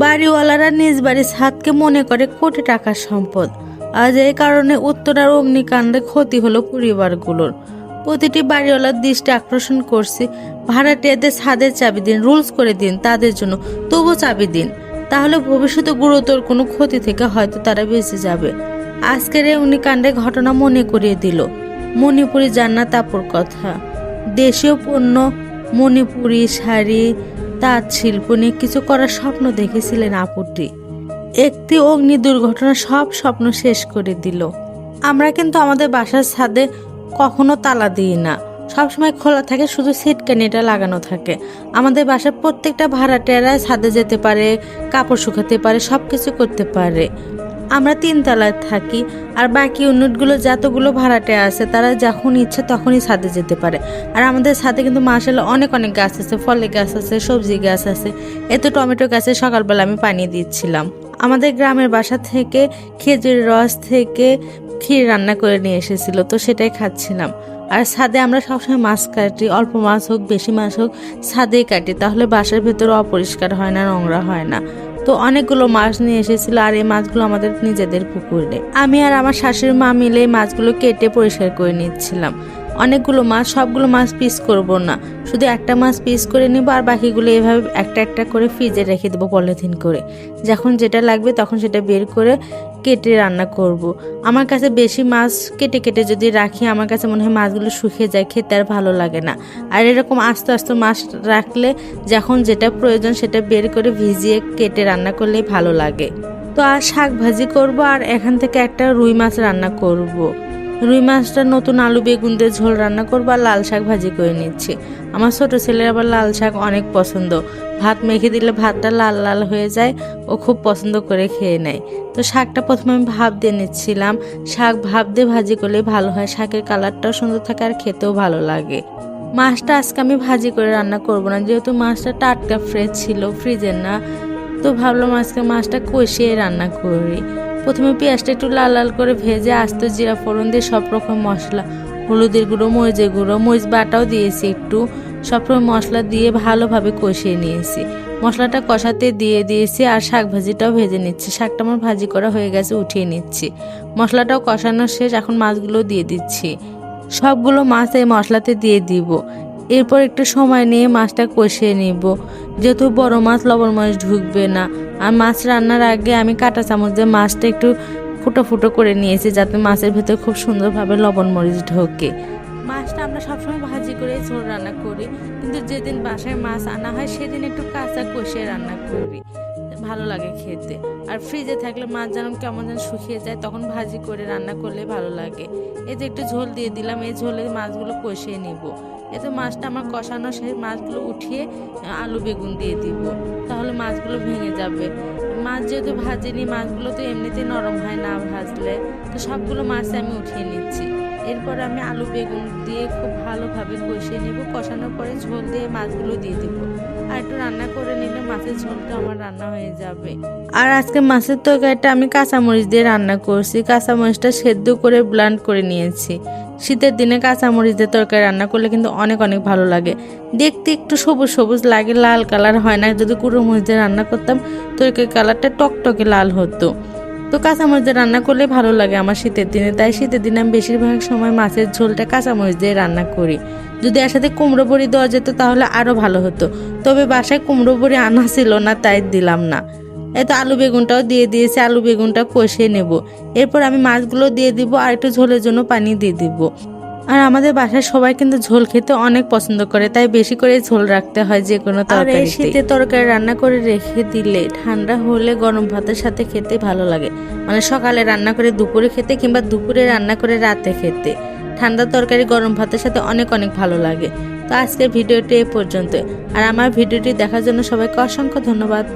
বাড়িওয়ালারা নিজ বাড়ির ছাদকে মনে করে কোটি টাকার সম্পদ। আজ এই কারণে উত্তরার অগ্নিকাণ্ডে ক্ষতি হলো পরিবারগুলোর। প্রতিটি বাড়িওয়ালার দৃষ্টি আকর্ষণ করছি, ভাড়াটিয়াদের ছাদের চাবি দিন, রুলস করে দিন, তাদের জন্য তবু চাবি দিন। তাহলে ভবিষ্যতে গুরুতর কোনো ক্ষতি থেকে হয়তো তারা বেঁচে যাবে। আজকের এই অগ্নিকাণ্ডের ঘটনা মনে করিয়ে দিল। মণিপুরি জান্নাত আপুর কথা। দেশীয় পণ্য, মণিপুরি শাড়ি তাঁত শিল্প নিয়ে কিছু করার স্বপ্ন দেখেছিলেন আপুটি। একটি অগ্নি দুর্ঘটনা সব স্বপ্ন শেষ করে দিল। আমরা কিন্তু আমাদের বাসার ছাদে কখনো তালা দিই না। সবসময় খোলা থাকে, শুধু সিটকানিটা লাগানো থাকে। আমাদের বাসার প্রত্যেকটা ভাড়াটেরা ছাদে যেতে পারে, কাপড় শুকাতে পারে সব কিছু করতে পারে। আমরা তিনতলায় থাকি, আর বাকি ইউনিটগুলো যতগুলো ভাড়াটে আছে, তারা যখন ইচ্ছে তখনই ছাদে যেতে পারে। আর আমাদের ছাদে কিন্তু মাসালে অনেক অনেক গাছ আছে, ফলের গাছ আছে, সবজি গাছ আছে। এত টমেটো গাছে সকালবেলা আমি পানি দিচ্ছিলাম। আমাদের গ্রামের বাসা থেকে খেজুরের রস থেকে ক্ষীর রান্না করে নিয়ে এসেছিল, তো সেটাই খাচ্ছিলাম। আর ছাদে আমরা সবসময় মাছ কাটি, অল্প মাছ হোক, বেশি মাছ হোক, ছাদেই কাটি, তাহলে বাসার ভেতরে অপরিষ্কার হয় না, নোংরা হয় না। তো অনেকগুলো মাছ নিয়ে এসেছিল আর এই মাছগুলো আমাদের নিজেদের পুকুরে। আমি আর আমার শাশুড়ি মা মিলে মাছগুলো কেটে পরিষ্কার করে নিচ্ছিলাম। অনেকগুলো মাছ সবগুলো মাছ পিস করব না শুধু একটা মাছ পিস করে নিব আর বাকিগুলো এভাবে একটা একটা করে ফ্রিজে রেখে দেবো পলিথিন করে যখন যেটা লাগবে তখন সেটা বের করে কেটে রান্না করব। আমার কাছে বেশি মাছ কেটে কেটে যদি রাখি, আমার কাছে মনে হয় মাছগুলো শুকিয়ে যায়, খেতে আর ভালো লাগে না আর এরকম আস্তে আস্তে মাছ রাখলে যখন যেটা প্রয়োজন সেটা বের করে ভিজিয়ে কেটে রান্না করলেই ভালো লাগে তো আর শাক ভাজি করব আর এখান থেকে একটা রুই মাছ রান্না করব। রুই মাছটা নতুন আলু, বেগুন দিয়ে ঝোল রান্না করব আর লাল শাক ভাজি করে নিচ্ছি। আমার ছোট ছেলের আবার লাল শাক অনেক পছন্দ। ভাত মেখে দিলে ভাতটা লাল লাল হয়ে যায়, ও খুব পছন্দ করে খেয়ে নেয়। তো শাকটা প্রথমে আমি ভাপ দিয়ে নিচ্ছিলাম। শাক ভাপ দিয়ে ভাজি করলে ভালো হয়, শাকের কালারটাও সুন্দর থাকে আর খেতেও ভালো লাগে। মাছটা আজকে আমি ভাজি করে রান্না করব না, যেহেতু মাছটা টাটকা ফ্রেশ ছিল ফ্রিজের না। তো ভাবলাম আজকে মাছটা কষিয়ে রান্না করি। প্রথমে পেঁয়াজটা একটু লাল লাল করে ভেজে আস্ত জিরা ফোড়ন দিয়ে সব রকম মশলা, হলুদের গুঁড়ো, মরিচের গুঁড়ো, মরিচ বাটাও দিয়েছি একটু। সব রকম মশলা দিয়ে ভালোভাবে কষিয়ে নিয়েছি। মশলাটা কষাতে দিয়ে দিয়েছি আর শাক ভাজিটাও ভেজে নিচ্ছি। শাকটা আমার ভাজি করা হয়ে গেছে, উঠিয়ে নিচ্ছি। মশলাটাও কষানো শেষ, এখন মাছগুলো দিয়ে দিচ্ছি। সবগুলো মাছ এই মশলাতে দিয়ে দিব। এরপর একটু সময় নিয়ে মাছটা কষিয়ে নিব। যেহেতু বড় মাছ, লবণ মাছ ঢুকবে না। আর মাছ রান্নার আগে আমি কাঁটা চামচ দিয়ে মাছটা একটু ফুটো ফুটো করে নিয়েছি, যাতে মাছের ভেতর খুব সুন্দরভাবে লবণ মরিচ ঢোকে। মাছটা আমরা সবসময় ভাজি করে ঝোল রান্না করি, কিন্তু যেদিন বাসায় মাছ আনা হয়, সেদিন একটু কাঁচা কষিয়ে রান্না করি। ভালো লাগে খেতে। আর ফ্রিজে থাকলে মাছ যেন কেমন যেন শুকিয়ে যায়, তখন ভাজি করে রান্না করলে ভালো লাগে। যে একটু ঝোল দিয়ে দিলাম, এই ঝোলে মাছগুলো কষিয়ে নিব। এতে মাছটা আমার কষানো সেই মাছগুলো উঠিয়ে আলু বেগুন দিয়ে দিব। তাহলে মাছগুলো ভেঙে যাবে। মাছ যেহেতু ভাজিনি, মাছগুলো তো এমনিতেই নরম হয় না ভাজলে। তো সবগুলো মাছ আমি উঠিয়ে নিচ্ছি। এরপর আমি আলু বেগুন দিয়ে খুব ভালোভাবে কষিয়ে নিব। কষানোর পরে ঝোল দিয়ে মাছগুলো দিয়ে দিব। আর একটু রান্না করে নিলে মাছের ঝোলটা আমার রান্না হয়ে যাবে। আর আজকে মাছের তরকারিটা আমি কাঁচামরিচ দিয়ে রান্না করছি। কাঁচামরিচটা সেদ্ধ করে ব্লান্ড করে নিয়েছি। শীতের দিনে কাঁচামরিচ দিয়ে তরকারি রান্না করলে কিন্তু অনেক অনেক ভালো লাগে। দেখতে একটু সবুজ সবুজ লাগে, লাল কালার হয় না। যদি কুড়ো মরিচ দিয়ে রান্না করতাম তরকারি কালারটা টকটকে লাল হতো। তো কাঁচামরিচ দিয়ে রান্না করলে ভালো লাগে আমার শীতের দিনে। তাই শীতের দিনে আমি বেশিরভাগ সময় মাছের ঝোলটা কাঁচামরিচ দিয়ে রান্না করি। যদি এর সাথে কুমড়ো বড়ি দেওয়া যেত তাহলে আরও ভালো হতো। তবে বাসায় কুমড়ো বড়ি আনা ছিল না, তাই দিলাম না। এত আলু বেগুনটাও দিয়ে দিয়েছে, আলু বেগুনটা কষিয়ে নেব। এরপর আমি মাছগুলো দিয়ে দিব আর একটু ঝোলের জন্য পানি দিয়ে দিব। আর আমাদের বাসায় সবাই কিন্তু ঝোল খেতে অনেক পছন্দ করে তাই বেশি করে ঝোল রাখতে হয় যে কোনো তরকারি শীতে তরকারি রান্না করে রেখে দিলে ঠান্ডা হলে গরম ভাতের সাথে খেতে ভালো লাগে। মানে সকালে রান্না করে দুপুরে খেতে কিংবা দুপুরে রান্না করে রাতে খেতে। ঠান্ডা তরকারি গরম ভাতের সাথে অনেক অনেক ভালো লাগে। তো আজকের ভিডিওটি এ পর্যন্ত আর আমার ভিডিওটি দেখার জন্য সবাইকে অসংখ্য ধন্যবাদ।